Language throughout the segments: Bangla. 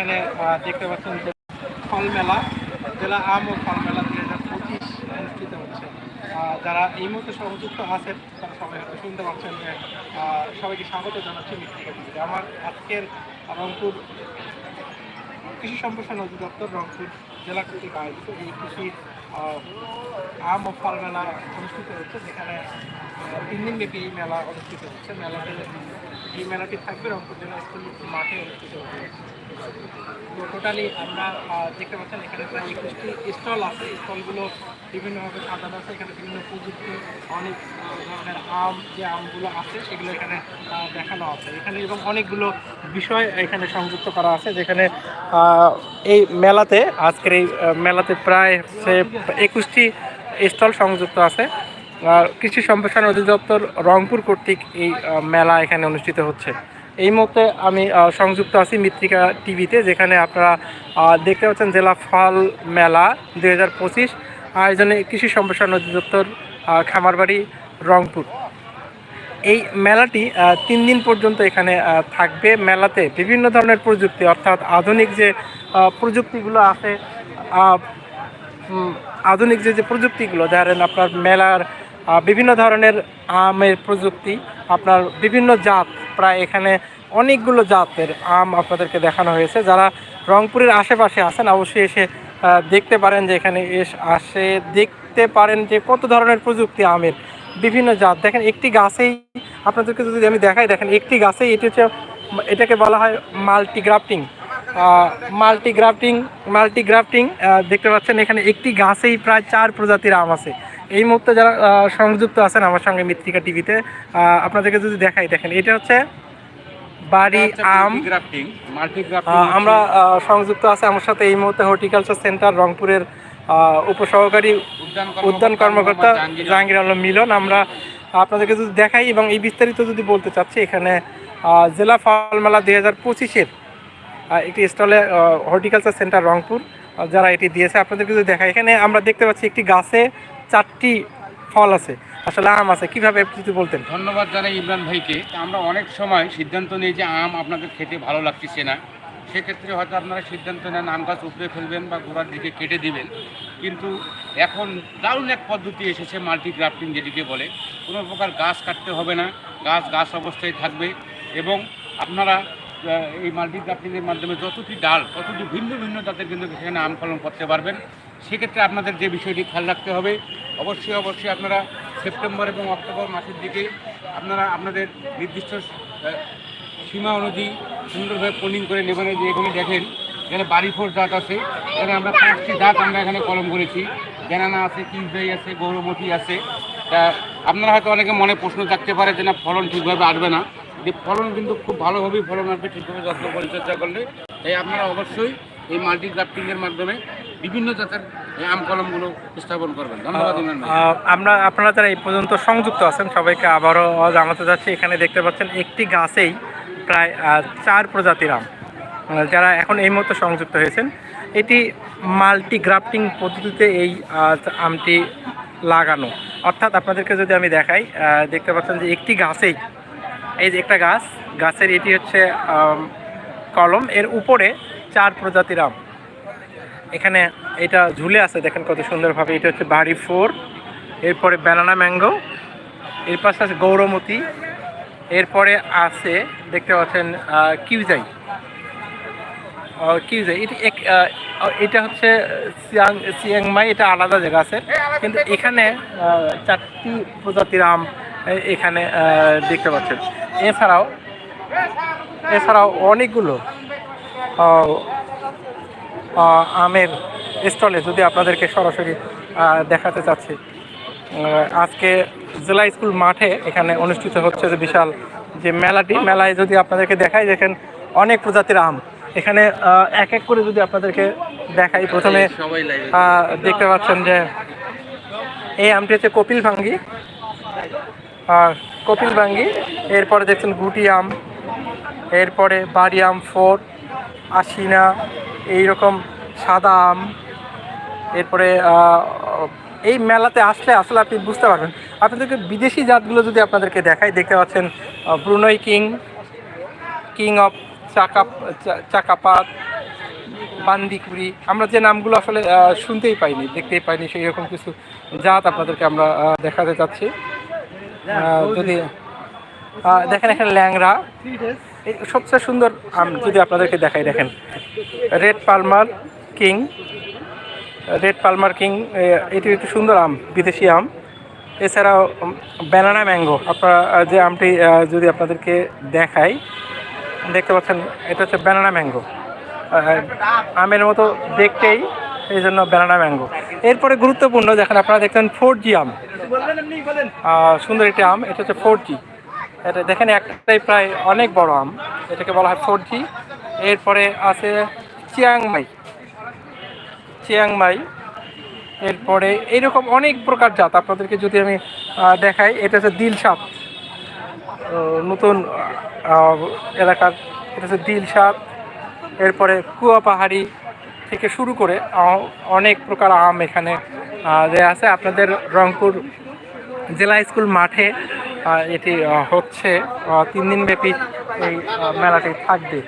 এখানে দেখতে পাচ্ছেন যে ফল মেলা, জেলা আম ও ফল মেলা দুই হাজার পঁচিশ অনুষ্ঠিত হচ্ছে। যারা এই মুহূর্তে সংযুক্ত আছেন, তারা সবাই হয়তো শুনতে পাচ্ছেন যে সবাইকে স্বাগত জানাচ্ছি টিভিতে আমার আজকের রংপুর কৃষি সম্প্রসারণ অধিদপ্তর, রংপুর জেলা কর্তৃক আয়োজিত এই কৃষি আম ও ফল মেলা অনুষ্ঠিত হচ্ছে। যেখানে তিন দিন ব্যাপী এই মেলা অনুষ্ঠিত হচ্ছে। মেলাতে, এই মেলাটি থাকবে রংপুর জেলা স্কুল মাঠে অনুষ্ঠিত হচ্ছে। তো টোটালি আমরা দেখতে পাচ্ছেন এখানে প্রায় একুশটি স্টল আছে। স্টলগুলো বিভিন্নভাবে সাজানো আছে। এখানে বিভিন্ন প্রযুক্তি, অনেক ধরনের আম, যে আমগুলো আছে, সেগুলো এখানে দেখানো আছে। এখানে এবং অনেকগুলো বিষয় এখানে সংযুক্ত করা আছে, যেখানে এই মেলাতে, আজকের এই মেলাতে প্রায় হচ্ছে একুশটি স্টল সংযুক্ত আছে। কৃষি সম্প্রসারণ অধিদপ্তর রংপুর কর্তৃক এই মেলা এখানে অনুষ্ঠিত হচ্ছে। এই মুহূর্তে আমি সংযুক্ত আছি মৃত্তিকা টিভিতে, যেখানে আপনারা দেখতে পাচ্ছেন জেলা ফল মেলা দুই হাজার পঁচিশ, আয়োজনে কৃষি সম্প্রসারণ অধিদপ্তর খামারবাড়ি, রংপুর। এই মেলাটি তিন দিন পর্যন্ত এখানে থাকবে। মেলাতে বিভিন্ন ধরনের প্রযুক্তি, অর্থাৎ আধুনিক যে প্রযুক্তিগুলো আছে আধুনিক যে যে প্রযুক্তিগুলো ধরেন আপনার মেলার বিভিন্ন ধরনের আমের প্রযুক্তি, আপনার বিভিন্ন জাত, প্রায় এখানে অনেকগুলো জাতের আম আপনাদেরকে দেখানো হয়েছে। যারা রংপুরের আশেপাশে আছেন, অবশ্যই এসে দেখতে পারেন যে এখানে এস, আসে। দেখতে পারেন যে কত ধরনের প্রযুক্তি আমের বিভিন্ন জাত। দেখেন, একটি গাছেই, আপনাদেরকে যদি আমি দেখাই, দেখেন, একটি গাছেই এটি হচ্ছে, এটাকে বলা হয় multigrafting. Multi grafting multi grafting দেখতে পাচ্ছেন এখানে একটি গাছেই প্রায় চার প্রজাতির আম আছে। এই মুহূর্তে যারা সংযুক্ত আছেন আমার সঙ্গে মৃত্তিকা টিভিতে আপনাদেরকে যদি দেখাই, দেখেন, এটা হচ্ছে বাড়ি আম আমরা সংযুক্ত আছে আমার সাথে এই মুহূর্তে হর্টিকালচার সেন্টার রংপুরের উপসহকারী উদ্যান কর্মকর্তা জাহাঙ্গীর আলম। মিলন। আমরা আপনাদেরকে যদি দেখাই এবং এই বিস্তারিত যদি বলতে চাচ্ছি এখানে জেলা ফল মেলা দুই হাজার পঁচিশের একটি স্টলে হর্টিকালচার সেন্টার রংপুর যারা এটি দিয়েছে আপনাদেরকে যদি দেখাই। এখানে আমরা দেখতে পাচ্ছি একটি গাছে চারটি ফল আছে। আসলে আম আছে, কীভাবে যদি বলতেন? ধন্যবাদ জানাই ইমরান ভাইকে। আমরা অনেক সময় সিদ্ধান্ত নিই যে আম আপনাদের খেতে ভালো লাগতেছে না। সেক্ষেত্রে হয়তো আপনারা সিদ্ধান্ত নেন, আম গাছ উপড়ে ফেলবেন বা গোড়ার দিকে কেটে দিবেন। কিন্তু এখন দারুণ এক পদ্ধতি এসেছে মাল্টি গ্রাফটিং যেটিকে বলে। কোনো প্রকার গাছ কাটতে হবে না, গাছ গাছ অবস্থায় থাকবে এবং আপনারা এই মাল্টি গ্রাফটিংয়ের মাধ্যমে যতটি ডাল, ততটি ভিন্ন ভিন্ন জাতের কিন্তু সেখানে আম ফলন করতে পারবেন। সেক্ষেত্রে আপনাদের যে বিষয়টি খেয়াল রাখতে হবে, অবশ্যই অবশ্যই আপনারা সেপ্টেম্বর এবং অক্টোবর মাসের দিকে আপনারা আপনাদের নির্দিষ্ট সীমা অনুযায়ী সুন্দরভাবে পোলিং করে নেবেন যে এখানে দেখেন, এখানে বাড়ি ফোর জাত আছে, এখানে আমরা পাঁচটি জাত আমরা এখানে কলম করেছি। বেনানা আছে কিউজাই আছে, গৌরমতি আছে। তা আপনারা হয়তো অনেকে মনে প্রশ্ন থাকতে পারে যে না, ফলন ঠিকভাবে আসবে না। যে ফলন কিন্তু খুব ভালোভাবেই ফলন আসবে, ঠিকভাবে যত্ন পরিচর্যা করলে। তাই আপনারা অবশ্যই এই মাল্টি গ্রাফটিংয়ের মাধ্যমে বিভিন্ন জাতের এই আম কলমগুলো স্থাপন করবেন। ধন্যবাদ ইমরান ভাই। আমরা আপনারা যারা এই পর্যন্ত সংযুক্ত আছেন সবাইকে আবারও জানাতে যাচ্ছি এখানে দেখতে পাচ্ছেন একটি গাছেই প্রায় চার প্রজাতির আম। যারা এখন এই মুহূর্তে সংযুক্ত হয়েছেন এটি মাল্টি গ্রাফটিং পদ্ধতিতে এই আমটি লাগানো। অর্থাৎ আপনাদেরকে যদি আমি দেখাই দেখতে পাচ্ছেন যে একটি গাছেই এই যে একটা গাছ গাছের এটি হচ্ছে কলম। এর উপরে চার প্রজাতির আম। এখানে এটা ঝুলে আছে, দেখেন কত সুন্দরভাবে। এটা হচ্ছে বাড়ি ফোর, এরপরে ব্যানানা ম্যাঙ্গো এর পাশে আছে গৌরমতি, এরপরে আছে, দেখতে পাচ্ছেন কিউজাই। কিউজাই, এটি এক এটা হচ্ছে সিয়াং, সিয়াংমাই, এটা আলাদা জায়গা আছে। কিন্তু এখানে চারটি প্রজাতির আম এখানে দেখতে পাচ্ছেন। এছাড়াও এছাড়াও অনেকগুলো আমের স্টলে যদি আপনাদেরকে সরাসরি দেখাতে চাচ্ছি। আজকে জেলা স্কুল মাঠে এখানে অনুষ্ঠিত হচ্ছে যে বিশাল যে মেলাটি। মেলায় যদি আপনাদেরকে দেখাই দেখেন অনেক প্রজাতির আম। এখানে এক এক করে যদি আপনাদেরকে দেখাই প্রথমে দেখতে পাচ্ছেন যে এই আমটি হচ্ছে কপিল ভাঙ্গি। আর কপিল ভাঙ্গি এরপরে দেখছেন গুটি আম এরপরে বাড়ি আম ফোর আশিনা এইরকম সাদা আম, এরপরে এই মেলাতে আসলে আসলে আপনি বুঝতে পারবেন। আপনাদেরকে বিদেশি জাতগুলো যদি আপনাদেরকে দেখাই, দেখতে পাচ্ছেন ব্রুনই কিং কিং অফ চাকা চাকাপাত, বান্দিকুড়ি, আমরা যে নামগুলো আসলে শুনতেই পাইনি, দেখতেই পাইনি সেই রকম কিছু জাত আপনাদেরকে আমরা দেখাতে চাচ্ছি। যদি দেখেন এখানে ল্যাংরা সবচেয়ে সুন্দর আম যদি আপনাদেরকে দেখাই, দেখেন। Red palmer king red palmer king এটি একটি সুন্দর আম, বিদেশি আম। এছাড়াও ব্যানানা ম্যাঙ্গো আপনারা যে আমটি যদি আপনাদেরকে দেখাই, দেখতে পাচ্ছেন, এটা হচ্ছে ব্যানানা ম্যাঙ্গো আমের মতো দেখতেই এই জন্য ব্যানানা ম্যাঙ্গো এরপরে গুরুত্বপূর্ণ, দেখেন আপনারা দেখছেন ফোর জি আম। সুন্দর একটি আম, এটা হচ্ছে ফোর জি এটা দেখেন একটাই প্রায় অনেক বড় আম। এটাকে বলা হয় ফোর জি এরপরে আছে চিয়াংমাই। চিয়াংমাই। এরপরে এইরকম অনেক প্রকার জাত। আপনাদেরকে যদি আমি দেখাই এটা হচ্ছে আহ, নতুন এলাকার এটা হচ্ছে দিলশাদ। এরপরে কুয়া পাহাড়ি থেকে শুরু করে অনেক প্রকার আম এখানে দেয়া আছে। আপনাদের রংপুর জেলা স্কুল মাঠে এটি হচ্ছে তিন দিন ব্যাপী এই মেলাটি থাকবে।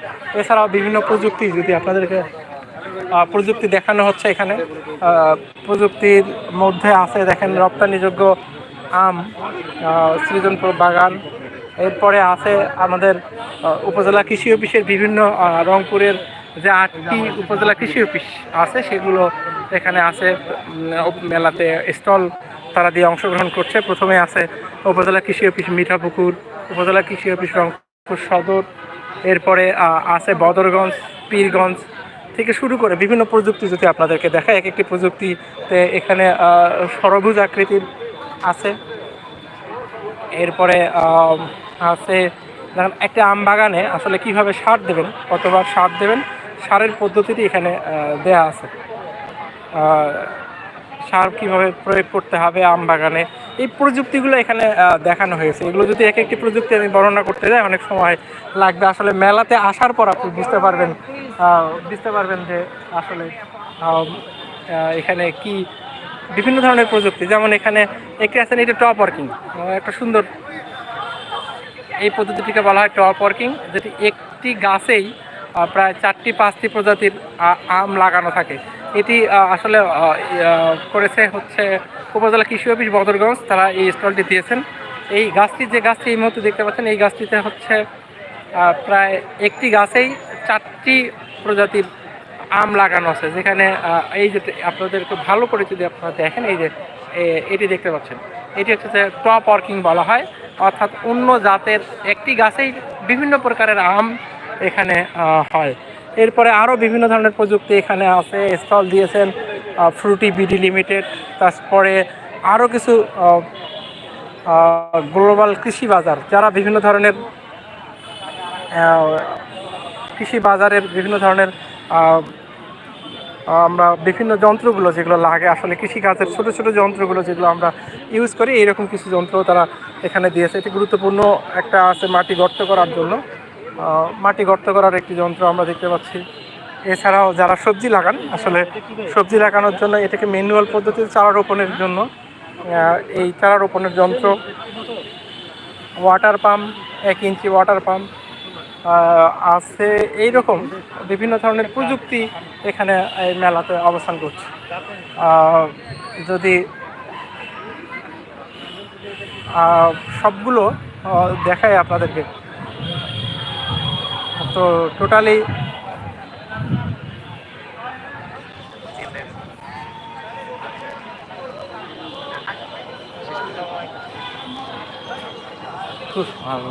এছাড়াও বিভিন্ন প্রযুক্তি যদি আপনাদেরকে প্রযুক্তি দেখানো হচ্ছে এখানে প্রযুক্তির মধ্যে আছে দেখেন রপ্তানিযোগ্য আম সৃজনপুর বাগান। এরপরে আছে আমাদের উপজেলা কৃষি অফিসের বিভিন্ন রংপুরের যে আটটি উপজেলা কৃষি অফিস আছে, সেগুলো এখানে আছে মেলাতে স্টল তারা দিয়ে অংশগ্রহণ করছে। প্রথমে আছে উপজেলা কৃষি অফিস মিঠাপুকুর, উপজেলা কৃষি অফিস রংপুর সদর, এরপরে আছে বদরগঞ্জ, পীরগঞ্জ থেকে শুরু করে বিভিন্ন প্রযুক্তি যদি আপনাদেরকে দেখায় এক একটি প্রযুক্তিতে এখানে সরভুজ আকৃতির আছে। এরপরে আছে, দেখেন, একটা আম বাগানে আসলে কীভাবে সার দেবেন, কতবার সার দেবেন, সারের পদ্ধতিটি এখানে দেয়া আছে। সার কীভাবে প্রয়োগ করতে হবে আম বাগানে, এই প্রযুক্তিগুলো এখানে দেখানো হয়েছে। এগুলো যদি এক একটি প্রযুক্তি আমি বর্ণনা করতে যাই, অনেক সময় লাগবে। আসলে মেলাতে আসার পর আপনি বুঝতে পারবেন বুঝতে পারবেন যে আসলে এখানে কি বিভিন্ন ধরনের প্রযুক্তি। যেমন এখানে একটি আছেন এটা টপ ওয়ার্কিং। একটা সুন্দর, এই পদ্ধতিটিকে বলা হয় টপ ওয়ার্কিং, যেটি একটি গাছেই প্রায় চারটি, পাঁচটি প্রজাতির আম লাগানো থাকে। এটি আসলে করেছে হচ্ছে উপজেলা কৃষি অফিস বদরগঞ্জ। তারা এই স্টলটি দিয়েছেন। এই গাছটি, যে গাছটি এই মুহূর্তে দেখতে পাচ্ছেন, এই গাছটিতে হচ্ছে প্রায় একটি গাছেই চারটি প্রজাতির আম লাগানো আছে। যেখানে এই যে আপনাদেরকে ভালো করে যদি আপনারা দেখেন, এই যে এটি দেখতে পাচ্ছেন। এটি হচ্ছে যে টপ ওয়ার্কিং বলা হয়। অর্থাৎ অন্য জাতের একটি গাছেই বিভিন্ন প্রকারের আম এখানে হয়। এরপরে আরও বিভিন্ন ধরনের প্রযুক্তি এখানে আছে স্টল দিয়েছেন ফ্রুটি বিডি লিমিটেড তারপরে আরও কিছু গ্লোবাল কৃষি বাজার, যারা বিভিন্ন ধরনের কৃষি বাজারের বিভিন্ন ধরনের আমরা বিভিন্ন যন্ত্রগুলো যেগুলো লাগে, আসলে কৃষিকাজের ছোট ছোট যন্ত্রগুলো যেগুলো আমরা ইউজ করি, এইরকম কিছু যন্ত্র তারা এখানে দিয়েছে। এটি গুরুত্বপূর্ণ একটা আছে মাটি গর্ত করার জন্য। মাটি গর্ত করার একটি যন্ত্র আমরা দেখতে পাচ্ছি। এছাড়াও যারা সবজি লাগান, আসলে সবজি লাগানোর জন্য এটাকে ম্যানুয়াল পদ্ধতিতে চারা রোপণের জন্য এই চারা রোপণের যন্ত্র ওয়াটার পাম্প এক ইঞ্চি ওয়াটার পাম্প আছে এই রকম বিভিন্ন ধরনের প্রযুক্তি এখানে এই মেলাতে অবস্থান করছে। যদি সবগুলো দেখায় আপনাদেরকে। তো টোটালি খুব ভালো।